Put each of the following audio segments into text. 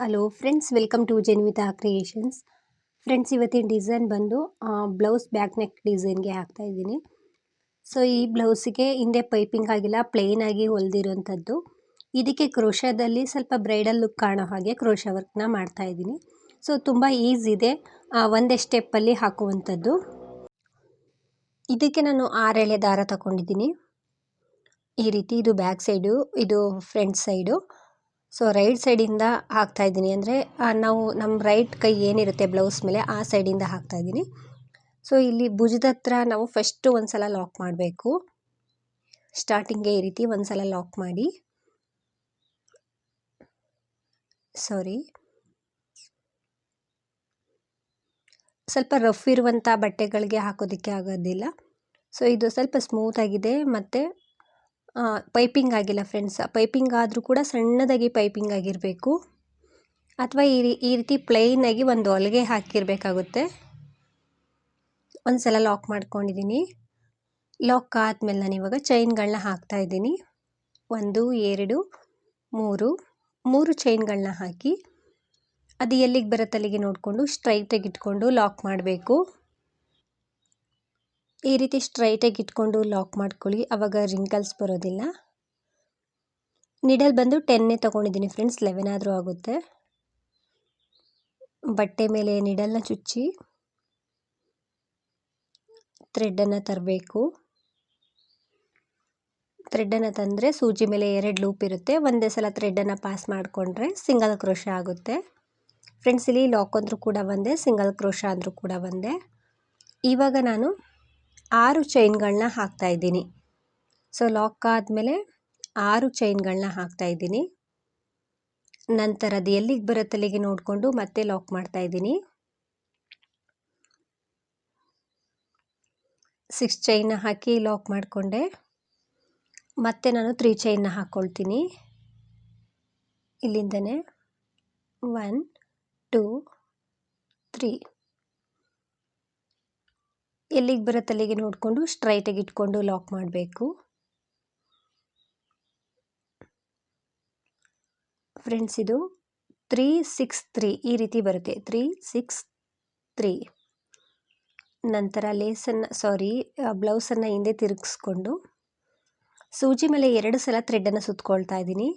Hello friends welcome to Jenvita creations friends ಇವತ್ತಿನ design ಬಂದು blouse back neck ಡಿಸೈನ್ಗೆ ಹಾಕ್ತಾ ಇದ್ದೀನಿ. ಸೊ ಈ ಬ್ಲೌಸಿಗೆ ಹಿಂದೆ ಪೈಪಿಂಗ್ ಆಗಿಲ್ಲ ಪ್ಲೇನಾಗಿ ಹೊಲ್ದಿರೋಂಥದ್ದು. ಇದಕ್ಕೆ ಕ್ರೋಶದಲ್ಲಿ ಸ್ವಲ್ಪ ಬ್ರೈಡಲ್ ಲುಕ್ ಕಾಣೋ ಹಾಗೆ ಕ್ರೋಶ ವರ್ಕ್ನ ಮಾಡ್ತಾ ಇದ್ದೀನಿ. ಸೊ ತುಂಬ ಈಸಿ ಇದೆ ಒಂದೇ ಸ್ಟೆಪ್ಪಲ್ಲಿ ಹಾಕುವಂಥದ್ದು. ಇದಕ್ಕೆ ನಾನು ಆರೆಳೆ ದಾರ ತಗೊಂಡಿದ್ದೀನಿ ಈ ರೀತಿ ಇದು ಬ್ಯಾಕ್ ಸೈಡು ಇದು ಫ್ರಂಟ್ ಸೈಡು ಸೊ ರೈಟ್ ಸೈಡಿಂದ ಹಾಕ್ತಾ ಇದ್ದೀನಿ. ಅಂದರೆ ನಾವು ನಮ್ಮ ರೈಟ್ ಕೈ ಏನಿರುತ್ತೆ ಬ್ಲೌಸ್ ಮೇಲೆ, ಆ ಸೈಡಿಂದ ಹಾಕ್ತಾ ಇದ್ದೀನಿ. ಸೊ ಇಲ್ಲಿ ಭುಜದ ಹತ್ರ ನಾವು ಫಸ್ಟು ಒಂದು ಸಲ ಲಾಕ್ ಮಾಡಬೇಕು ಸ್ಟಾರ್ಟಿಂಗ್ಗೆ ಈ ರೀತಿ ಒಂದು ಸಲ ಲಾಕ್ ಮಾಡಿ. ಸಾರಿ ಸ್ವಲ್ಪ ರಫ್ ಇರುವಂಥ ಬಟ್ಟೆಗಳಿಗೆ ಹಾಕೋದಕ್ಕೆ ಆಗೋದಿಲ್ಲ. ಸೊ ಇದು ಸ್ವಲ್ಪ ಸ್ಮೂತಾಗಿದೆ ಮತ್ತು ಪೈಪಿಂಗ್ ಆಗಿಲ್ಲ ಫ್ರೆಂಡ್ಸ್ ಪೈಪಿಂಗ್ ಆದರೂ ಕೂಡ ಸಣ್ಣದಾಗಿ ಪೈಪಿಂಗ್ ಆಗಿರಬೇಕು. ಅಥವಾ ಈ ಈ ರೀತಿ ಪ್ಲೈನಾಗಿ ಒಂದು ಹೊಲಿಗೆ ಹಾಕಿರಬೇಕಾಗುತ್ತೆ. ಒಂದು ಸಲ ಲಾಕ್ ಮಾಡ್ಕೊಂಡಿದ್ದೀನಿ ಲಾಕ್ ಆದಮೇಲೆ ನಾನು ಇವಾಗ ಚೈನ್ಗಳನ್ನ ಹಾಕ್ತಾ ಇದ್ದೀನಿ. ಒಂದು, ಎರಡು, ಮೂರು ಮೂರು ಚೈನ್ಗಳನ್ನ ಹಾಕಿ ಅದು ಎಲ್ಲಿಗೆ ಬರುತ್ತೆ ಅಲ್ಲಿಗೆ ನೋಡಿಕೊಂಡು ಸ್ಟ್ರೈಟಾಗಿ ಇಟ್ಕೊಂಡು ಲಾಕ್ ಮಾಡಬೇಕು. ಈ ರೀತಿ ಸ್ಟ್ರೈಟಾಗಿ ಇಟ್ಕೊಂಡು ಲಾಕ್ ಮಾಡ್ಕೊಳ್ಳಿ. ಆವಾಗ ರಿಂಕಲ್ಸ್ ಬರೋದಿಲ್ಲ. ನಿಡಲ್ ಬಂದು ಟೆನ್ನೇ ತೊಗೊಂಡಿದ್ದೀನಿ ಫ್ರೆಂಡ್ಸ್ ಲೆವೆನ್ ಆದರೂ ಆಗುತ್ತೆ. ಬಟ್ಟೆ ಮೇಲೆ ನಿಡಲ್ನ ಚುಚ್ಚಿ ಥ್ರೆಡ್ಡನ್ನು ತರಬೇಕು. ಥ್ರೆಡ್ಡನ್ನು ತಂದರೆ ಸೂಜಿ ಮೇಲೆ ಎರಡು ಲೂಪ್ ಇರುತ್ತೆ. ಒಂದೇ ಸಲ ಥ್ರೆಡ್ಡನ್ನು ಪಾಸ್ ಮಾಡಿಕೊಂಡ್ರೆ ಸಿಂಗಲ್ ಕ್ರೋಶ ಆಗುತ್ತೆ. ಫ್ರೆಂಡ್ಸ್ ಇಲ್ಲಿ ಲಾಕ್ ಅಂದರೂ ಕೂಡ ಒಂದೇ ಸಿಂಗಲ್ ಕ್ರೋಶ ಅಂದರೂ ಕೂಡ ಒಂದೇ. ಇವಾಗ ನಾನು ಆರು ಚೈನ್ಗಳನ್ನ ಹಾಕ್ತಾ ಇದ್ದೀನಿ. ಸೊ ಲಾಕ್ ಆದಮೇಲೆ ಆರು ಚೈನ್ಗಳನ್ನ ಹಾಕ್ತಾ ಇದ್ದೀನಿ. ನಂತರ ಅದು ಎಲ್ಲಿಗೆ ಬರುತ್ತಲ್ಲಿಗೆ ನೋಡಿಕೊಂಡು ಮತ್ತೆ ಲಾಕ್ ಮಾಡ್ತಾ ಇದ್ದೀನಿ. ಸಿಕ್ಸ್ ಚೈನ್ನ ಹಾಕಿ ಲಾಕ್ ಮಾಡಿಕೊಂಡೆ. ಮತ್ತೆ ನಾನು ತ್ರೀ ಚೈನ್ನ ಹಾಕ್ಕೊಳ್ತೀನಿ ಇಲ್ಲಿಂದನೇ ಒನ್ ಟೂ ತ್ರೀ ಎಲ್ಲಿಗೆ ಬರುತ್ತೆ ಅಲ್ಲಿಗೆ ನೋಡಿಕೊಂಡು ಸ್ಟ್ರೈಟಾಗಿ ಇಟ್ಕೊಂಡು ಲಾಕ್ ಮಾಡಬೇಕು. ಫ್ರೆಂಡ್ಸ್ ಇದು ತ್ರೀ ಸಿಕ್ಸ್ ತ್ರೀ ಈ ರೀತಿ ಬರುತ್ತೆ. ತ್ರೀ ಸಿಕ್ಸ್ ತ್ರೀ ನಂತರ ಲೇಸನ್ನು ಸಾರಿ ಬ್ಲೌಸನ್ನು ಹಿಂದೆ ತಿರುಗಿಸ್ಕೊಂಡು ಸೂಜಿ ಮೇಲೆ ಎರಡು ಸಲ ಥ್ರೆಡ್ಡನ್ನು ಸುತ್ತಕೊಳ್ತಾ ಇದ್ದೀನಿ.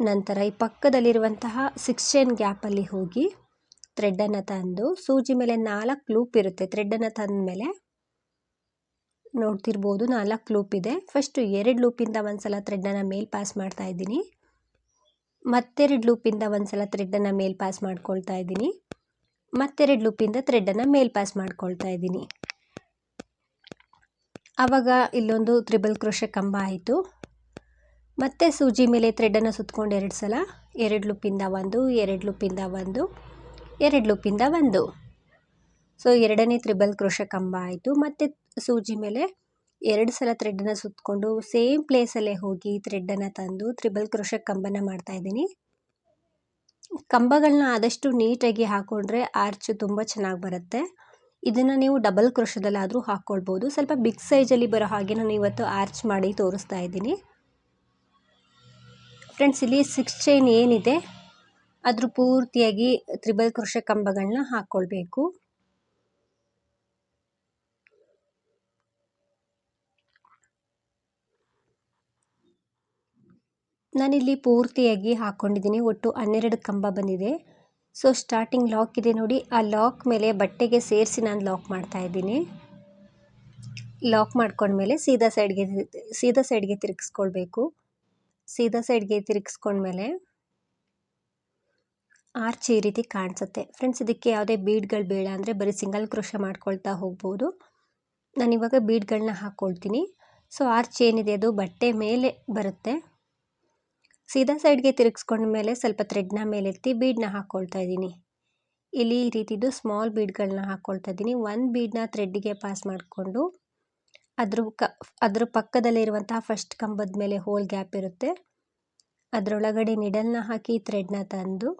ನಂತರ ಈ ಪಕ್ಕದಲ್ಲಿರುವಂತಹ ಸಿಕ್ಸ್ ಚೈನ್ ಗ್ಯಾಪಲ್ಲಿ ಹೋಗಿ ಥ್ರೆಡ್ಡನ್ನು ತಂದು ಸೂಜಿ ಮೇಲೆ ನಾಲ್ಕು ಲೂಪ್ ಇರುತ್ತೆ. ಥ್ರೆಡ್ಡನ್ನು ತಂದ ಮೇಲೆ ನೋಡ್ತಿರ್ಬೋದು ನಾಲ್ಕು ಲೂಪ್ ಇದೆ. ಫಸ್ಟು ಎರಡು ಲೂಪಿಂದ ಒಂದು ಸಲ ಥ್ರೆಡ್ಡನ್ನು ಮೇಲ್ ಪಾಸ್ ಮಾಡ್ತಾ ಇದ್ದೀನಿ. ಮತ್ತೆರಡು ಲೂಪಿಂದ ಒಂದು ಸಲ ಥ್ರೆಡ್ಡನ್ನು ಮೇಲ್ ಪಾಸ್ ಮಾಡ್ಕೊಳ್ತಾ ಇದ್ದೀನಿ. ಮತ್ತೆರಡು ಲೂಪಿಂದ ಥ್ರೆಡ್ಡನ್ನು ಮೇಲ್ ಪಾಸ್ ಮಾಡ್ಕೊಳ್ತಾ ಇದ್ದೀನಿ. ಆವಾಗ ಇಲ್ಲೊಂದು ತ್ರಿಬಲ್ ಕ್ರೋಶ ಕಂಬ ಆಯಿತು. ಮತ್ತೆ ಸೂಜಿ ಮೇಲೆ ಥ್ರೆಡ್ಡನ್ನು ಸುತ್ತಕೊಂಡು ಎರಡು ಸಲ, ಎರಡು ಲೂಪಿಂದ ಒಂದು, ಎರಡು ಲೂಪಿಂದ ಒಂದು. ಎರಡು ಲೂಪಿಂದ ಒಂದು. ಸೊ ಎರಡನೇ ತ್ರಿಬಲ್ ಕ್ರೋಶ ಕಂಬ ಆಯಿತು. ಮತ್ತು ಸೂಜಿ ಮೇಲೆ ಎರಡು ಸಲ ಥ್ರೆಡ್ಡನ್ನು ಸುತ್ತಕೊಂಡು ಸೇಮ್ ಪ್ಲೇಸಲ್ಲೇ ಹೋಗಿ ಥ್ರೆಡ್ಡನ್ನು ತಂದು ತ್ರಿಬಲ್ ಕ್ರೋಶ ಕಂಬನ ಮಾಡ್ತಾಯಿದ್ದೀನಿ ಕಂಬಗಳನ್ನ ಆದಷ್ಟು ನೀಟಾಗಿ ಹಾಕ್ಕೊಂಡ್ರೆ ಆರ್ಚು ತುಂಬ ಚೆನ್ನಾಗಿ ಬರುತ್ತೆ. ಇದನ್ನು ನೀವು ಡಬಲ್ ಕ್ರೋಶದಲ್ಲಾದರೂ ಹಾಕ್ಕೊಳ್ಬೋದು ಸ್ವಲ್ಪ ಬಿಗ್ ಸೈಜಲ್ಲಿ ಬರೋ ಹಾಗೆ ನಾನು ಇವತ್ತು ಆರ್ಚ್ ಮಾಡಿ ತೋರಿಸ್ತಾ ಇದ್ದೀನಿ. ಫ್ರೆಂಡ್ಸ್ ಇಲ್ಲಿ ಸಿಕ್ಸ್ ಚೈನ್ ಏನಿದೆ? ಅದ್ರ ಪೂರ್ತಿಯಾಗಿ ತ್ರಿಬಲ್ ಕ್ರೋಶ ಕಂಬಗಳನ್ನ ಹಾಕ್ಕೊಳ್ಬೇಕು ನಾನಿಲ್ಲಿ ಪೂರ್ತಿಯಾಗಿ ಹಾಕ್ಕೊಂಡಿದ್ದೀನಿ ಒಟ್ಟು ಹನ್ನೆರಡು ಕಂಬ ಬಂದಿದೆ. ಸೊ ಸ್ಟಾರ್ಟಿಂಗ್ ಲಾಕ್ ಇದೆ ನೋಡಿ. ಆ ಲಾಕ್ ಮೇಲೆ ಬಟ್ಟೆಗೆ ಸೇರಿಸಿ ನಾನು ಲಾಕ್ ಮಾಡ್ತಾ ಇದ್ದೀನಿ. ಲಾಕ್ ಮಾಡ್ಕೊಂಡ್ಮೇಲೆ ಸೀದಾ ಸೈಡ್ಗೆ ಸೀದಾ ಸೈಡ್ಗೆ ತಿರುಗಿಸ್ಕೊಳ್ಬೇಕು. ಸೀದಾ ಸೈಡ್ಗೆ ತಿರುಗಿಸ್ಕೊಂಡ್ಮೇಲೆ ಆರ್ಚ್ ಈ ರೀತಿ ಕಾಣಿಸುತ್ತೆ. ಫ್ರೆಂಡ್ಸ್ ಇದಕ್ಕೆ ಯಾವುದೇ ಬೀಡ್ಗಳು ಬೇಡ ಅಂದರೆ ಬರೀ ಸಿಂಗಲ್ ಕ್ರೋಶ ಮಾಡ್ಕೊಳ್ತಾ ಹೋಗ್ಬೋದು. ನಾನಿವಾಗ ಬೀಡ್ಗಳನ್ನ ಹಾಕ್ಕೊಳ್ತೀನಿ ಸೊ ಆರ್ಚ್ ಏನಿದೆ? ಅದು ಬಟ್ಟೆ ಮೇಲೆ ಬರುತ್ತೆ. ಸೀದಾ ಸೈಡ್ಗೆ ತಿರುಗಿಸ್ಕೊಂಡ್ಮೇಲೆ ಸ್ವಲ್ಪ ಥ್ರೆಡ್ನ ಮೇಲೆತ್ತಿ ಬೀಡನ್ನ ಹಾಕ್ಕೊಳ್ತಾ ಇದ್ದೀನಿ. ಇಲ್ಲಿ ಈ ರೀತಿದು ಸ್ಮಾಲ್ ಬೀಡ್ಗಳನ್ನ ಹಾಕ್ಕೊಳ್ತಾ ಇದ್ದೀನಿ. ಒಂದು ಬೀಡನ್ನ ಥ್ರೆಡ್ಡಿಗೆ ಪಾಸ್ ಮಾಡಿಕೊಂಡು ಅದ್ರ ಕ, ಅದ್ರ ಪಕ್ಕದಲ್ಲಿರುವಂತಹ ಫಸ್ಟ್ ಕಂಬದ ಮೇಲೆ ಹೋಲ್ ಗ್ಯಾಪ್ ಇರುತ್ತೆ. ಅದರೊಳಗಡೆ ನಿಡಲ್ನ ಹಾಕಿ ಥ್ರೆಡ್ನ ತಂದು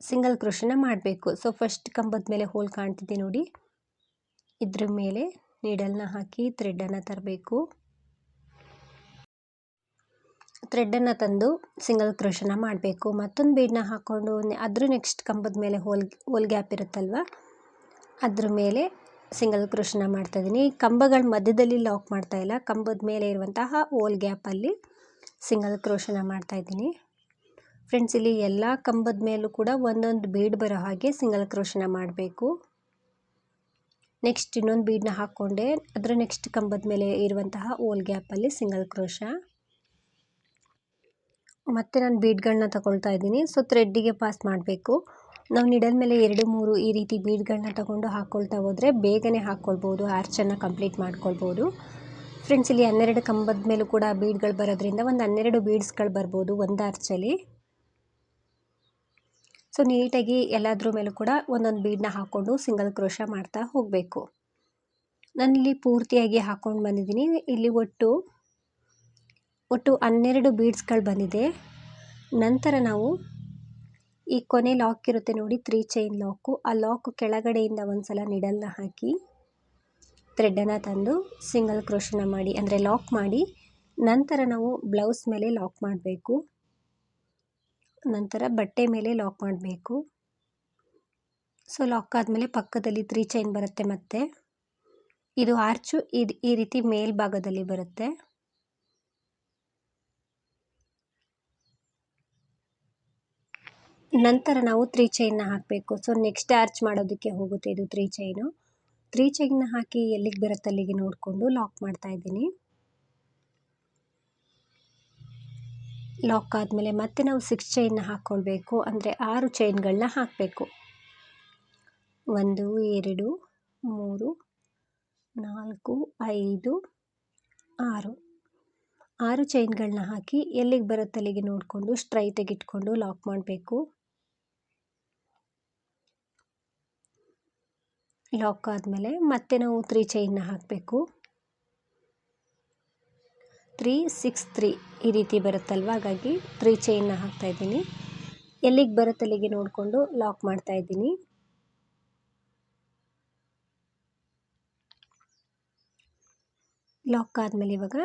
ಸಿಂಗಲ್ ಕ್ರೋಶನ ಮಾಡಬೇಕು. ಸೊ ಫಸ್ಟ್ ಕಂಬದ ಮೇಲೆ ಹೋಲ್ ಕಾಣ್ತಿದೆ ನೋಡಿ. ಇದ್ರ ಮೇಲೆ ನೀಡಲ್ನ ಹಾಕಿ ಥ್ರೆಡ್ಡನ್ನು ತರಬೇಕು. ಥ್ರೆಡ್ಡನ್ನು ತಂದು ಸಿಂಗಲ್ ಕ್ರೋಶನ ಮಾಡಬೇಕು. ಮತ್ತೊಂದು ಬೀಡನ್ನ ಹಾಕ್ಕೊಂಡು ಅದ್ರ ನೆಕ್ಸ್ಟ್ ಕಂಬದ ಮೇಲೆ ಹೋಲ್ ಹೋಲ್ ಗ್ಯಾಪ್ ಇರುತ್ತಲ್ವ? ಅದ್ರ ಮೇಲೆ ಸಿಂಗಲ್ ಕ್ರೋಶನ ಮಾಡ್ತಾಯಿದ್ದೀನಿ ಕಂಬಗಳ ಮಧ್ಯದಲ್ಲಿ ಲಾಕ್ ಮಾಡ್ತಾ ಇಲ್ಲ. ಕಂಬದ ಮೇಲೆ ಇರುವಂತಹ ಹೋಲ್ ಗ್ಯಾಪಲ್ಲಿ ಸಿಂಗಲ್ ಕ್ರೋಶನ ಮಾಡ್ತಾಯಿದ್ದೀನಿ ಫ್ರೆಂಡ್ಸ್ ಇಲ್ಲಿ ಎಲ್ಲ ಕಂಬದ ಮೇಲೂ ಕೂಡ ಒಂದೊಂದು ಬೀಡ್ ಬರೋ ಹಾಗೆ ಸಿಂಗಲ್ ಕ್ರೋಶನ ಮಾಡಬೇಕು. ನೆಕ್ಸ್ಟ್ ಇನ್ನೊಂದು ಬೀಡನ್ನ ಹಾಕ್ಕೊಂಡೆ ಅದರ ನೆಕ್ಸ್ಟ್ ಕಂಬದ ಮೇಲೆ ಇರುವಂತಹ ಓಲ್ ಗ್ಯಾಪಲ್ಲಿ ಸಿಂಗಲ್ ಕ್ರೋಶ ಮತ್ತು ನಾನು ಬೀಡ್ಗಳನ್ನ ತಗೊಳ್ತಾ ಇದ್ದೀನಿ. ಸೊ ಥ್ರೆಡ್ಡಿಗೆ ಪಾಸ್ ಮಾಡಬೇಕು. ನಾವು ನಿಡಲ್ ಮೇಲೆ ಎರಡು, ಮೂರು ಈ ರೀತಿ ಬೀಡ್ಗಳನ್ನ ತಗೊಂಡು ಹಾಕ್ಕೊಳ್ತಾ ಹೋದರೆ ಬೇಗನೆ ಹಾಕ್ಕೊಳ್ಬೋದು ಆರ್ಚನ್ನು ಕಂಪ್ಲೀಟ್ ಮಾಡ್ಕೊಳ್ಬೋದು. ಫ್ರೆಂಡ್ಸ್ ಇಲ್ಲಿ ಹನ್ನೆರಡು ಕಂಬದ ಮೇಲೂ ಕೂಡ ಬೀಡ್ಗಳು ಬರೋದ್ರಿಂದ ಒಂದು ಹನ್ನೆರಡು ಬೀಡ್ಸ್ಗಳು ಬರ್ಬೋದು ಒಂದು ಆರ್ಚಲ್ಲಿ ಸೊ ನೀಟಾಗಿ ಎಲ್ಲಾದ್ರ ಮೇಲೂ ಕೂಡ ಒಂದೊಂದು ಬೀಡನ್ನ ಹಾಕ್ಕೊಂಡು ಸಿಂಗಲ್ ಕ್ರೋಶ ಮಾಡ್ತಾ ಹೋಗಬೇಕು. ನಾನಿಲ್ಲಿ ಪೂರ್ತಿಯಾಗಿ ಹಾಕ್ಕೊಂಡು ಬಂದಿದ್ದೀನಿ. ಇಲ್ಲಿ ಒಟ್ಟು ಒಟ್ಟು ಹನ್ನೆರಡು ಬೀಡ್ಸ್ಗಳು ಬಂದಿದೆ. ನಂತರ ನಾವು ಈ ಕೊನೆ ಲಾಕ್ ಇರುತ್ತೆ ನೋಡಿ ತ್ರೀ ಚೈನ್ ಲಾಕು ಆ ಲಾಕ್ ಕೆಳಗಡೆಯಿಂದ ಒಂದು ಸಲ ನಿಡಲ್ನ ಹಾಕಿ ಥ್ರೆಡ್ಡನ್ನು ತಂದು ಸಿಂಗಲ್ ಕ್ರೋಶನ ಮಾಡಿ, ಅಂದರೆ ಲಾಕ್ ಮಾಡಿ, ನಂತರ ನಾವು ಬ್ಲೌಸ್ ಮೇಲೆ ಲಾಕ್ ಮಾಡಬೇಕು. ನಂತರ ಬಟ್ಟೆ ಮೇಲೆ ಲಾಕ್ ಮಾಡಬೇಕು. ಸೊ ಲಾಕ್ ಆದಮೇಲೆ ಪಕ್ಕದಲ್ಲಿ ತ್ರೀ ಚೈನ್ ಬರುತ್ತೆ ಮತ್ತೆ. ಇದು ಆರ್ಚು ಇದು ಈ ರೀತಿ ಮೇಲ್ಭಾಗದಲ್ಲಿ ಬರುತ್ತೆ. ನಂತರ ನಾವು ತ್ರೀ ಚೈನ್ನ ಹಾಕಬೇಕು. ಸೊ ನೆಕ್ಸ್ಟ್ ಆರ್ಚ್ ಮಾಡೋದಕ್ಕೆ ಹೋಗುತ್ತೆ ಇದು ತ್ರೀ ಚೈನು ತ್ರೀ ಚೈನ್ನ ಹಾಕಿ ಎಲ್ಲಿಗೆ ಬರುತ್ತೆ ಅಲ್ಲಿಗೆ ನೋಡಿಕೊಂಡು ಲಾಕ್ ಮಾಡ್ತಾ ಇದ್ದೀನಿ. ಲಾಕ್ ಆದಮೇಲೆ ಮತ್ತೆ ನಾವು ಸಿಕ್ಸ್ ಚೈನ್ನ ಹಾಕ್ಕೊಳ್ಬೇಕು ಅಂದರೆ ಆರು ಚೈನ್ಗಳನ್ನ ಹಾಕಬೇಕು. ಒಂದು, ಎರಡು, ಮೂರು, ನಾಲ್ಕು, ಐದು, ಆರು. ಆರು ಚೈನ್ಗಳನ್ನ ಹಾಕಿ ಎಲ್ಲಿಗೆ ಬರುತ್ತೆ ಅಲ್ಲಿಗೆ ನೋಡಿಕೊಂಡು ಸ್ಟ್ರೈಟಾಗಿ ಇಟ್ಕೊಂಡು ಲಾಕ್ ಮಾಡಬೇಕು. ಲಾಕ್ ಆದಮೇಲೆ ಮತ್ತೆ ನಾವು ತ್ರೀ ಚೈನ್ನ ಹಾಕಬೇಕು. ತ್ರೀ ಸಿಕ್ಸ್ ತ್ರೀ ಈ ರೀತಿ ಬರುತ್ತಲ್ವ? ಹಾಗಾಗಿ ತ್ರೀ ಚೈನ್ನ ಹಾಕ್ತಾಯಿದ್ದೀನಿ ಎಲ್ಲಿಗೆ ಬರುತ್ತೆ ಅಲ್ಲಿಗೆ ನೋಡಿಕೊಂಡು ಲಾಕ್ ಮಾಡ್ತಾಯಿದ್ದೀನಿ ಲಾಕ್ ಆದಮೇಲೆ ಇವಾಗ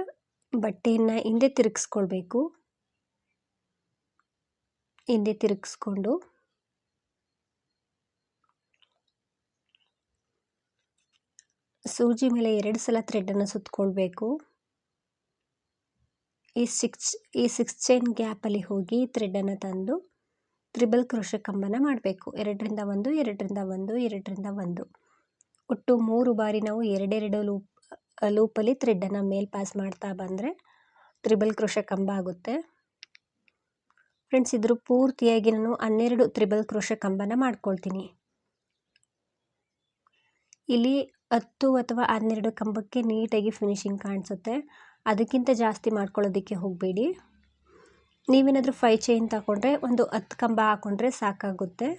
ಬಟ್ಟೆಯನ್ನು ಹಿಂದೆ ತಿರುಗಿಸ್ಕೊಳ್ಬೇಕು. ಹಿಂದೆ ತಿರುಗಿಸ್ಕೊಂಡು ಸೂಜಿ ಮೇಲೆ ಎರಡು ಸಲ ಥ್ರೆಡನ್ನು ಸುತ್ತಕೊಳ್ಬೇಕು ಈ ಸಿಕ್ಸ್ ಈ ಸಿಕ್ಸ್ ಚೈನ್ ಗ್ಯಾಪಲ್ಲಿ ಹೋಗಿ ಥ್ರೆಡನ್ನು ತಂದು ತ್ರಿಬಲ್ ಕ್ರೋಶ ಕಂಬನ ಮಾಡಬೇಕು. ಎರಡರಿಂದ ಒಂದು ಎರಡರಿಂದ ಒಂದು ಎರಡರಿಂದ ಒಂದು. ಒಟ್ಟು ಮೂರು ಬಾರಿ ನಾವು ಎರಡೆರಡು ಲೂಪ್, ಲೂಪಲ್ಲಿ ಥ್ರೆಡನ್ನು ಮೇಲ್ ಪಾಸ್ ಮಾಡ್ತಾ ಬಂದರೆ ತ್ರಿಬಲ್ ಕ್ರೋಶ ಕಂಬ ಆಗುತ್ತೆ. ಫ್ರೆಂಡ್ಸ್, ಇದ್ರ ಪೂರ್ತಿಯಾಗಿ ನಾನು ಹನ್ನೆರಡು ತ್ರಿಬಲ್ ಕ್ರೋಶ ಕಂಬನ ಮಾಡ್ಕೊಳ್ತೀನಿ. ಇಲ್ಲಿ ಹತ್ತು ಅಥವಾ ಹನ್ನೆರಡು ಕಂಬಕ್ಕೆ ನೀಟಾಗಿ ಫಿನಿಶಿಂಗ್ ಕಾಣಿಸುತ್ತೆ. ಅದಕ್ಕಿಂತ ಜಾಸ್ತಿ ಮಾಡ್ಕೊಳ್ಳೋದಕ್ಕೆ ಹೋಗಬೇಡಿ. ನೀವೇನಾದರೂ ಫೈ ಚೈನ್ ತಗೊಂಡ್ರೆ ಒಂದು ಹತ್ತು ಕಂಬ ಹಾಕ್ಕೊಂಡ್ರೆ ಸಾಕಾಗುತ್ತೆ.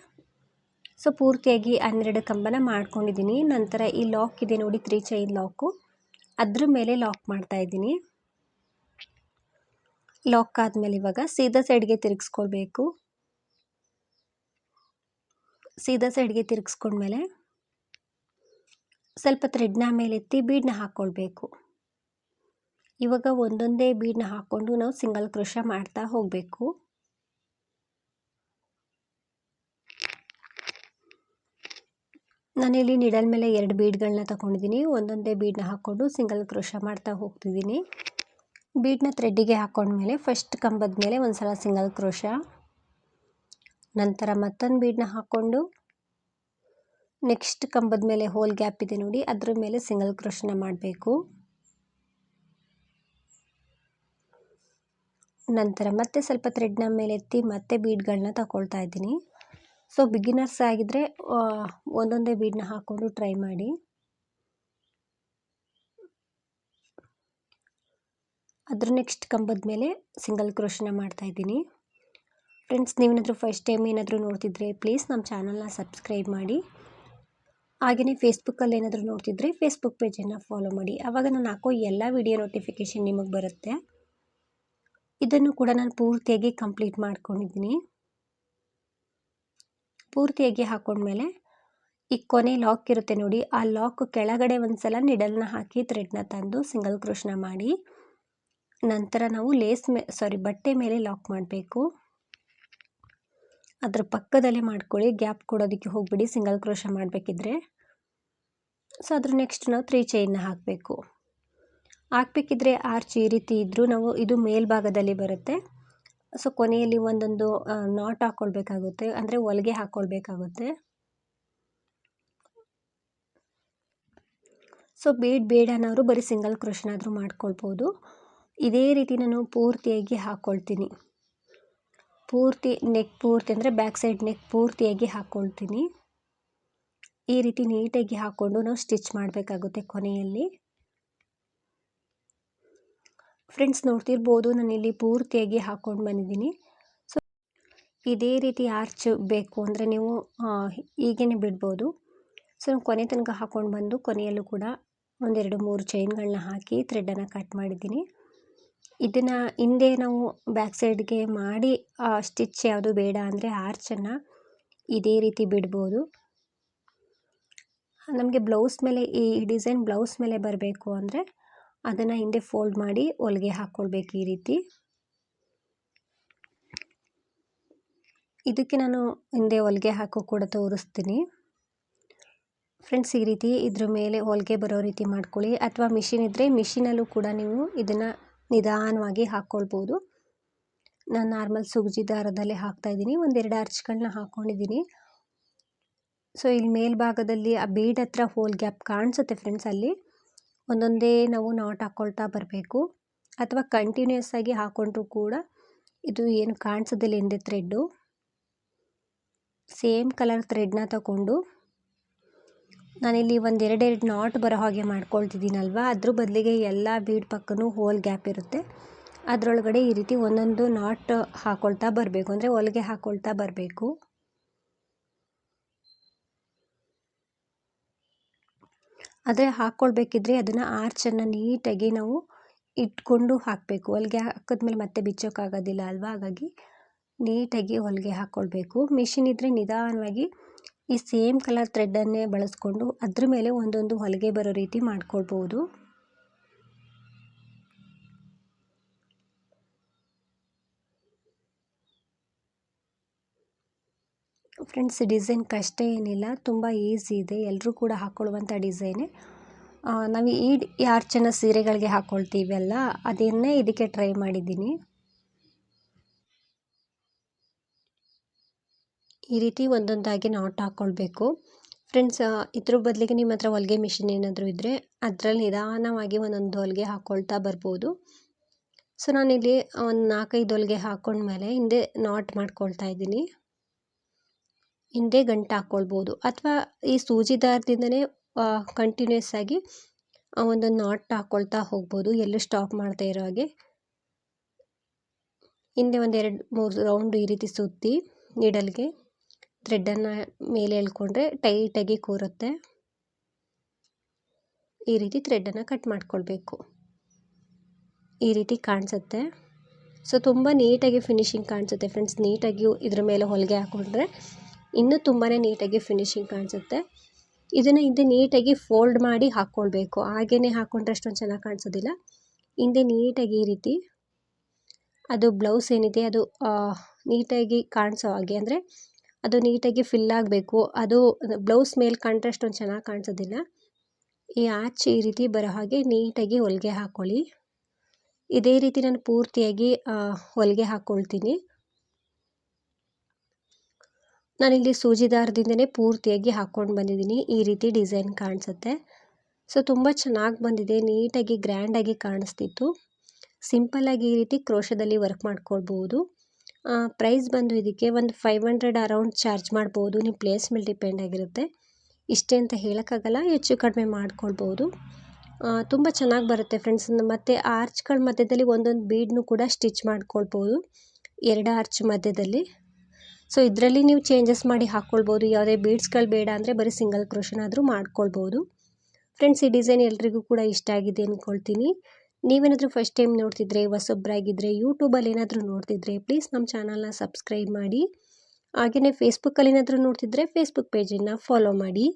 ಸೊ ಪೂರ್ತಿಯಾಗಿ ಹನ್ನೆರಡು ಕಂಬನ ಮಾಡ್ಕೊಂಡಿದ್ದೀನಿ. ನಂತರ ಈ ಲಾಕ್ ಇದೆ ನೋಡಿ ತ್ರೀ ಚೈನ್ ಲಾಕು ಅದ್ರ ಮೇಲೆ ಲಾಕ್ ಮಾಡ್ತಾ ಇದ್ದೀನಿ. ಲಾಕ್ ಆದಮೇಲೆ ಇವಾಗ ಸೀದಾ ಸೈಡ್ಗೆ ತಿರುಗಿಸ್ಕೊಳ್ಬೇಕು. ಸೀದಾ ಸೈಡ್ಗೆ ತಿರುಗಿಸ್ಕೊಂಡ್ಮೇಲೆ ಸ್ವಲ್ಪ ಥ್ರೆಡ್ನ ಮೇಲೆತ್ತಿ ಬೀಡನ್ನ ಹಾಕ್ಕೊಳ್ಬೇಕು ಇವಾಗ ಒಂದೊಂದೇ ಬೀಡ್ನ ಹಾಕ್ಕೊಂಡು ನಾವು ಸಿಂಗಲ್ ಕ್ರೋಶ ಮಾಡ್ತಾ ಹೋಗಬೇಕು. ನಾನಿಲ್ಲಿ ನಿಡಲ್ ಮೇಲೆ ಎರಡು ಬೀಡ್ಗಳನ್ನ ತಗೊಂಡಿದ್ದೀನಿ ಒಂದೊಂದೇ ಬೀಡ್ನ ಹಾಕ್ಕೊಂಡು ಸಿಂಗಲ್ ಕ್ರೋಶ ಮಾಡ್ತಾ ಹೋಗ್ತಿದ್ದೀನಿ ಬೀಡ್ನ ಥ್ರೆಡ್ಡಿಗೆ ಹಾಕ್ಕೊಂಡ್ಮೇಲೆ ಫಸ್ಟ್ ಕಂಬದ ಮೇಲೆ ಒಂದು ಸಲ ಸಿಂಗಲ್ ಕ್ರೋಶ ನಂತರ ಮತ್ತೊಂದು ಬೀಡ್ನ ಹಾಕ್ಕೊಂಡು ನೆಕ್ಸ್ಟ್ ಕಂಬದ ಮೇಲೆ ಹೋಲ್ ಗ್ಯಾಪ್ ಇದೆ ನೋಡಿ, ಅದ್ರ ಮೇಲೆ ಸಿಂಗಲ್ ಕ್ರೋಶನ ಮಾಡಬೇಕು. ನಂತರ ಮತ್ತೆ ಸ್ವಲ್ಪ ಥ್ರೆಡ್ನ ಮೇಲೆ ಎತ್ತಿ ಮತ್ತೆ ಬೀಡ್ಗಳನ್ನ ತಗೊಳ್ತಾ ಇದ್ದೀನಿ. ಸೊ ಬಿಗಿನರ್ಸ್ ಆಗಿದ್ದರೆ ಒಂದೊಂದೇ ಬೀಡನ್ನ ಹಾಕ್ಕೊಂಡು ಟ್ರೈ ಮಾಡಿ. ಅದ್ರ ನೆಕ್ಸ್ಟ್ ಕಂಬದ ಮೇಲೆ ಸಿಂಗಲ್ ಕ್ರೋಶನ ಮಾಡ್ತಾ ಇದ್ದೀನಿ. ಫ್ರೆಂಡ್ಸ್ ನೀವೇನಾದರೂ ಫಸ್ಟ್ ಟೈಮ್ ಏನಾದರೂ ನೋಡ್ತಿದ್ರೆ ಪ್ಲೀಸ್ ನಮ್ಮ ಚಾನಲ್ನ ಸಬ್ಸ್ಕ್ರೈಬ್ ಮಾಡಿ. ಹಾಗೆಯೇ ಫೇಸ್ಬುಕ್ಕಲ್ಲಿ ಏನಾದರೂ ನೋಡ್ತಿದ್ರೆ ಫೇಸ್ಬುಕ್ ಪೇಜನ್ನು ಫಾಲೋ ಮಾಡಿ. ಆವಾಗ ನಾನು ಹಾಕೋ ಎಲ್ಲ ವಿಡಿಯೋ ನೋಟಿಫಿಕೇಷನ್ ನಿಮಗೆ ಬರುತ್ತೆ. ಇದನ್ನು ಕೂಡ ನಾನು ಪೂರ್ತಿಯಾಗಿ ಕಂಪ್ಲೀಟ್ ಮಾಡ್ಕೊಂಡಿದ್ದೀನಿ. ಪೂರ್ತಿಯಾಗಿ ಹಾಕ್ಕೊಂಡ್ಮೇಲೆ ಈ ಕೊನೆ ಲಾಕ್ ಇರುತ್ತೆ ನೋಡಿ, ಆ ಲಾಕ್ ಕೆಳಗಡೆ ಒಂದು ಸಲ ನಿಡಲ್ನ ಹಾಕಿ ಥ್ರೆಡ್ನ ತಂದು ಸಿಂಗಲ್ ಕ್ರೋಶ್ನ ಮಾಡಿ, ನಂತರ ನಾವು ಲೇಸ್ ಮೇ, ಸಾರಿ ಬಟ್ಟೆ ಮೇಲೆ ಲಾಕ್ ಮಾಡಬೇಕು. ಅದರ ಪಕ್ಕದಲ್ಲೇ ಮಾಡ್ಕೊಳ್ಳಿ, ಗ್ಯಾಪ್ ಕೊಡೋದಕ್ಕೆ ಹೋಗ್ಬಿಡಿ, ಸಿಂಗಲ್ ಕ್ರೋಶ ಮಾಡಬೇಕಿದ್ರೆ. ಸೊ, ಅದ್ರ ನೆಕ್ಸ್ಟ್ ನಾವು ತ್ರೀ ಚೈನ್ನ ಹಾಕಬೇಕು. ಹಾಕ್ಬೇಕಿದ್ರೆ ಆರ್ಚ್ ಈ ರೀತಿ ಇದ್ದರೂ ನಾವು ಇದು ಮೇಲ್ಭಾಗದಲ್ಲಿ ಬರುತ್ತೆ. ಸೊ ಕೊನೆಯಲ್ಲಿ ಒಂದೊಂದು ನಾಟ್ ಹಾಕ್ಕೊಳ್ಬೇಕಾಗುತ್ತೆ ಅಂದರೆ ಹೊಲಿಗೆ ಹಾಕ್ಕೊಳ್ಬೇಕಾಗುತ್ತೆ ಸೊ ಬೇಡ್ ಬೇಡ ಅನ್ನೋರು ಬರೀ ಸಿಂಗಲ್ ಕ್ರೋಷನಾದರೂ ಮಾಡ್ಕೊಳ್ಬೋದು. ಇದೇ ರೀತಿ ನಾನು ಪೂರ್ತಿಯಾಗಿ ಹಾಕ್ಕೊಳ್ತೀನಿ ಪೂರ್ತಿ ನೆಕ್ ಪೂರ್ತಿ ಅಂದರೆ ಬ್ಯಾಕ್ ಸೈಡ್ ನೆಕ್ ಪೂರ್ತಿಯಾಗಿ ಹಾಕ್ಕೊಳ್ತೀನಿ ಈ ರೀತಿ ನೀಟಾಗಿ ಹಾಕ್ಕೊಂಡು ನಾವು ಸ್ಟಿಚ್ ಮಾಡಬೇಕಾಗುತ್ತೆ ಕೊನೆಯಲ್ಲಿ. ಫ್ರೆಂಡ್ಸ್ ನೋಡ್ತಿರ್ಬೋದು. ನಾನಿಲ್ಲಿ ಪೂರ್ತಿಯಾಗಿ ಹಾಕ್ಕೊಂಡು ಬಂದಿದ್ದೀನಿ. ಸೊ ಇದೇ ರೀತಿ ಆರ್ಚ್ ಬೇಕು ಅಂದರೆ ನೀವು ಹೀಗೇ ಬಿಡ್ಬೋದು. ಸೊ ಕೊನೆ ತನಕ ಹಾಕ್ಕೊಂಡು ಬಂದು ಕೊನೆಯಲ್ಲೂ ಕೂಡ ಒಂದೆರಡು ಮೂರು ಚೈನ್ಗಳನ್ನ ಹಾಕಿ ಥ್ರೆಡನ್ನು ಕಟ್ ಮಾಡಿದ್ದೀನಿ. ಇದನ್ನು ಹಿಂದೆ ನಾವು ಬ್ಯಾಕ್ ಸೈಡ್ಗೆ ಮಾಡಿ ಸ್ಟಿಚ್ ಯಾವುದು ಬೇಡ ಅಂದರೆ ಆರ್ಚನ್ನು ಇದೇ ರೀತಿ ಬಿಡ್ಬೋದು. ನಮಗೆ ಬ್ಲೌಸ್ ಮೇಲೆ ಈ ಡಿಸೈನ್ ಬ್ಲೌಸ್ ಮೇಲೆ ಬರಬೇಕು ಅಂದರೆ ಅದನ್ನು ಹಿಂದೆ ಫೋಲ್ಡ್ ಮಾಡಿ ಹೊಲಿಗೆ ಹಾಕ್ಕೊಳ್ಬೇಕು ಈ ರೀತಿ. ಇದಕ್ಕೆ ನಾನು ಹಿಂದೆ ಹೊಲಿಗೆ ಹಾಕೋ ಕೂಡ ತೋರಿಸ್ತೀನಿ. ಫ್ರೆಂಡ್ಸ್ ಈ ರೀತಿ ಇದ್ರ ಮೇಲೆ ಹೊಲಿಗೆ ಬರೋ ರೀತಿ ಮಾಡ್ಕೊಳ್ಳಿ. ಅಥವಾ ಮಿಷಿನ್ ಇದ್ದರೆ ಮಿಷಿನಲ್ಲೂ ಕೂಡ ನೀವು ಇದನ್ನು ನಿಧಾನವಾಗಿ ಹಾಕ್ಕೊಳ್ಬೋದು ನಾನು ನಾರ್ಮಲ್ ಸುಗ್ಜಿ ದಾರದಲ್ಲೇ ಹಾಕ್ತಾಯಿದ್ದೀನಿ ಒಂದೆರಡು ಅರ್ಚ್ಗಳನ್ನ ಹಾಕ್ಕೊಂಡಿದ್ದೀನಿ ಸೊ ಇಲ್ಲಿ ಮೇಲ್ಭಾಗದಲ್ಲಿ ಆ ಬೀಡ್ ಹತ್ರ ಹೋಲ್ ಗ್ಯಾಪ್ ಕಾಣಿಸುತ್ತೆ ಫ್ರೆಂಡ್ಸ್ ಅಲ್ಲಿ. ಒಂದೊಂದೇ ನಾವು ನಾಟ್ ಹಾಕ್ಕೊಳ್ತಾ ಬರಬೇಕು. ಅಥವಾ ಕಂಟಿನ್ಯೂಸ್ ಆಗಿ ಹಾಕ್ಕೊಂಡ್ರೂ ಕೂಡ ಇದು ಏನು ಕಾಣಿಸೋದಿಲ್ಲ ಹಿಂದೆ ಥ್ರೆಡ್ಡು ಸೇಮ್ ಕಲರ್ ಥ್ರೆಡ್ನ ತಗೊಂಡು ನಾನಿಲ್ಲಿ ಒಂದೆರಡೆರಡು ನಾಟ್ ಬರೋ ಹಾಗೆ ಮಾಡ್ಕೊಳ್ತಿದ್ದೀನಲ್ವ? ಅದ್ರ ಬದಲಿಗೆ ಎಲ್ಲ ಬೀಡ್ ಪಕ್ಕನೂ ಹೋಲ್ ಗ್ಯಾಪ್ ಇರುತ್ತೆ. ಅದರೊಳಗಡೆ ಈ ರೀತಿ ಒಂದೊಂದು ನಾಟ್ ಹಾಕ್ಕೊಳ್ತಾ ಬರಬೇಕು. ಅಂದರೆ ಹೊಲಿಗೆ ಹಾಕ್ಕೊಳ್ತಾ ಬರಬೇಕು. ಆದರೆ ಹಾಕ್ಕೊಳ್ಬೇಕಿದ್ರೆ ಅದನ್ನು ಆರ್ಚನ್ನು ನೀಟಾಗಿ ನಾವು ಇಟ್ಕೊಂಡು ಹಾಕಬೇಕು. ಹೊಲಿಗೆ ಹಾಕಿದ್ಮೇಲೆ ಮತ್ತೆ ಬಿಚ್ಚೋಕ್ಕಾಗೋದಿಲ್ಲ ಅಲ್ವಾ? ಹಾಗಾಗಿ ನೀಟಾಗಿ ಹೊಲಿಗೆ ಹಾಕ್ಕೊಳ್ಬೇಕು. ಮಿಷಿನ್ ಇದ್ದರೆ ನಿಧಾನವಾಗಿ ಈ ಸೇಮ್ ಕಲರ್ ಥ್ರೆಡ್ಡನ್ನೇ ಬಳಸಿಕೊಂಡು ಅದ್ರ ಮೇಲೆ ಒಂದೊಂದು ಹೊಲಿಗೆ ಬರೋ ರೀತಿ ಮಾಡ್ಕೊಳ್ಬೋದು. ಫ್ರೆಂಡ್ಸ್, ಡಿಸೈನ್ ಕಷ್ಟ ಏನಿಲ್ಲ. ತುಂಬ ಈಸಿ ಇದೆ. ಎಲ್ಲರೂ ಕೂಡ ಹಾಕ್ಕೊಳ್ಳುವಂಥ ಡಿಸೈನೇ. ನಾವು ಈ ಯಾರ್ಚನ ಸೀರೆಗಳಿಗೆ ಹಾಕ್ಕೊಳ್ತೀವಲ್ಲ ಅದನ್ನೇ ಇದಕ್ಕೆ ಟ್ರೈ ಮಾಡಿದ್ದೀನಿ. ಈ ರೀತಿ ಒಂದೊಂದಾಗಿ ನಾಟ್ ಹಾಕ್ಕೊಳ್ಬೇಕು ಫ್ರೆಂಡ್ಸ್ ಇದ್ರ ಬದಲಿಗೆ ನಿಮ್ಮ ಹತ್ರ ಹೊಲಿಗೆ ಮಿಷಿನ್ ಏನಾದರೂ ಇದ್ದರೆ ಅದರಲ್ಲಿ ನಿಧಾನವಾಗಿ ಒಂದೊಂದು ಹೊಲಿಗೆ ಹಾಕ್ಕೊಳ್ತಾ ಬರ್ಬೋದು. ಸೊ, ನಾನಿಲ್ಲಿ ಒಂದು ನಾಲ್ಕೈದು ಹೊಲಿಗೆ ಹಾಕ್ಕೊಂಡ್ಮೇಲೆ ಹಿಂದೆ ನಾಟ್ ಮಾಡ್ಕೊಳ್ತಾ ಇದ್ದೀನಿ. ಹಿಂದೆ ಗಂಟು ಹಾಕ್ಕೊಳ್ಬೋದು ಅಥವಾ ಈ ಸೂಜಿ ದಾರದಿಂದನೇ ಕಂಟಿನ್ಯೂಸ್ ಆಗಿ ಒಂದು ನಾಟ್ ಹಾಕ್ಕೊಳ್ತಾ ಹೋಗ್ಬೋದು. ಎಲ್ಲೂ ಸ್ಟಾಪ್ ಮಾಡ್ತಾ ಇರೋ ಹಾಗೆ. ಹಿಂದೆ ಒಂದು ಎರಡು, ಮೂರು ರೌಂಡ್ ಈ ರೀತಿ ಸುತ್ತಿ ನೀಡಲ್ಗೆ ಥ್ರೆಡ್ಡನ್ನು ಮೇಲೆ ಎಳ್ಕೊಂಡ್ರೆ ಟೈಟಾಗಿ ಕೂರುತ್ತೆ. ಈ ರೀತಿ ಥ್ರೆಡ್ಡನ್ನು ಕಟ್ ಮಾಡ್ಕೊಳ್ಬೇಕು. ಈ ರೀತಿ ಕಾಣಿಸುತ್ತೆ. ಸೊ ತುಂಬ ನೀಟಾಗಿ ಫಿನಿಶಿಂಗ್ ಕಾಣಿಸುತ್ತೆ. ಫ್ರೆಂಡ್ಸ್ ನೀಟಾಗಿ ಇದ್ರ ಮೇಲೆ ಹೊಲಿಗೆ ಹಾಕ್ಕೊಂಡ್ರೆ ಇನ್ನೂ ತುಂಬಾ ನೀಟಾಗಿ ಫಿನಿಶಿಂಗ್ ಕಾಣಿಸುತ್ತೆ. ಇದನ್ನು ಹಿಂದೆ ನೀಟಾಗಿ ಫೋಲ್ಡ್ ಮಾಡಿ ಹಾಕ್ಕೊಳ್ಬೇಕು. ಹಾಗೇ ಹಾಕ್ಕೊಂಡ್ರೆ ಅಷ್ಟೊಂದು ಚೆನ್ನಾಗಿ ಕಾಣಿಸೋದಿಲ್ಲ. ಹಿಂದೆ ನೀಟಾಗಿ ಈ ರೀತಿ ಅದು ಬ್ಲೌಸ್ ಏನಿದೆ ಅದು ನೀಟಾಗಿ ಕಾಣಿಸೋ ಹಾಗೆ. ಅಂದರೆ ಅದು ನೀಟಾಗಿ ಫಿಲ್ ಆಗಬೇಕು. ಅದು ಬ್ಲೌಸ್ ಮೇಲೆ ಕಂಡ್ರೆ ಅಷ್ಟೊಂದು ಚೆನ್ನಾಗಿ ಕಾಣಿಸೋದಿಲ್ಲ. ಈ ಆಚೆ ಈ ರೀತಿ ಬರೋ ಹಾಗೆ ನೀಟಾಗಿ ಹೊಲಿಗೆ ಹಾಕ್ಕೊಳ್ಳಿ ಇದೇ ರೀತಿ ನಾನು ಪೂರ್ತಿಯಾಗಿ ಹೊಲಿಗೆ ಹಾಕ್ಕೊಳ್ತೀನಿ ನಾನಿಲ್ಲಿ ಸೂಜಿ ದಾರದಿಂದನೇ ಪೂರ್ತಿಯಾಗಿ ಹಾಕ್ಕೊಂಡು ಬಂದಿದ್ದೀನಿ. ಈ ರೀತಿ ಡಿಸೈನ್ ಕಾಣಿಸುತ್ತೆ. ಸೊ, ತುಂಬ ಚೆನ್ನಾಗಿ ಬಂದಿದೆ. ನೀಟಾಗಿ, ಗ್ರ್ಯಾಂಡಾಗಿ ಕಾಣಿಸ್ತಿತ್ತು. ಸಿಂಪಲ್ಲಾಗಿ ಈ ರೀತಿ ಕ್ರೋಶದಲ್ಲಿ ವರ್ಕ್ ಮಾಡ್ಕೊಳ್ಬೋದು. ಪ್ರೈಸ್ ಬಂದು ಇದಕ್ಕೆ ಒಂದು ಫೈವ್ ಹಂಡ್ರೆಡ್ ಅರೌಂಡ್ ಚಾರ್ಜ್ ಮಾಡ್ಬೋದು. ನಿಮ್ಮ ಪ್ಲೇಸ್ ಮೇಲೆ ಡಿಪೆಂಡ್ ಆಗಿರುತ್ತೆ. ಇಷ್ಟೇ ಅಂತ ಹೇಳೋಕ್ಕಾಗಲ್ಲ, ಹೆಚ್ಚು ಕಡಿಮೆ ಮಾಡ್ಕೊಳ್ಬೋದು. ತುಂಬ ಚೆನ್ನಾಗಿ ಬರುತ್ತೆ ಫ್ರೆಂಡ್ಸ್. ಮತ್ತು ಆರ್ಚ್ಗಳ ಮಧ್ಯದಲ್ಲಿ ಒಂದೊಂದು ಬೀಡ್ನು ಕೂಡ ಸ್ಟಿಚ್ ಮಾಡ್ಕೊಳ್ಬೋದು. ಎರಡು ಆರ್ಚ್ ಮಧ್ಯದಲ್ಲಿ. ಸೊ ಇದರಲ್ಲಿ ನೀವು ಚೇಂಜಸ್ ಮಾಡಿ ಹಾಕ್ಕೊಳ್ಬೋದು ಯಾವುದೇ ಬೀಡ್ಸ್ಗಳು ಬೇಡ ಅಂದರೆ ಬರೀ ಸಿಂಗಲ್ ಕ್ರೋಷನಾದರೂ ಮಾಡ್ಕೊಳ್ಬೋದು. ಫ್ರೆಂಡ್ಸ್ ಈ ಡಿಸೈನ್ ಎಲ್ರಿಗೂ ಕೂಡ ಇಷ್ಟ ಆಗಿದೆ ಅಂದ್ಕೊಳ್ತೀನಿ ನೀವೇನಾದರೂ ಫಸ್ಟ್ ಟೈಮ್ ನೋಡ್ತಿದ್ರೆ ಹೊಸೊಬ್ಬರಾಗಿದ್ದರೆ ಯೂಟ್ಯೂಬಲ್ಲಿ ಏನಾದರೂ ನೋಡ್ತಿದ್ರೆ ಪ್ಲೀಸ್ ನಮ್ಮ ಚಾನಲ್ನ ಸಬ್ಸ್ಕ್ರೈಬ್ ಮಾಡಿ. ಹಾಗೆಯೇ ಫೇಸ್ಬುಕ್ಕಲ್ಲಿ ಏನಾದರೂ ನೋಡ್ತಿದ್ರೆ ಫೇಸ್ಬುಕ್ ಪೇಜನ್ನು ಫಾಲೋ ಮಾಡಿ.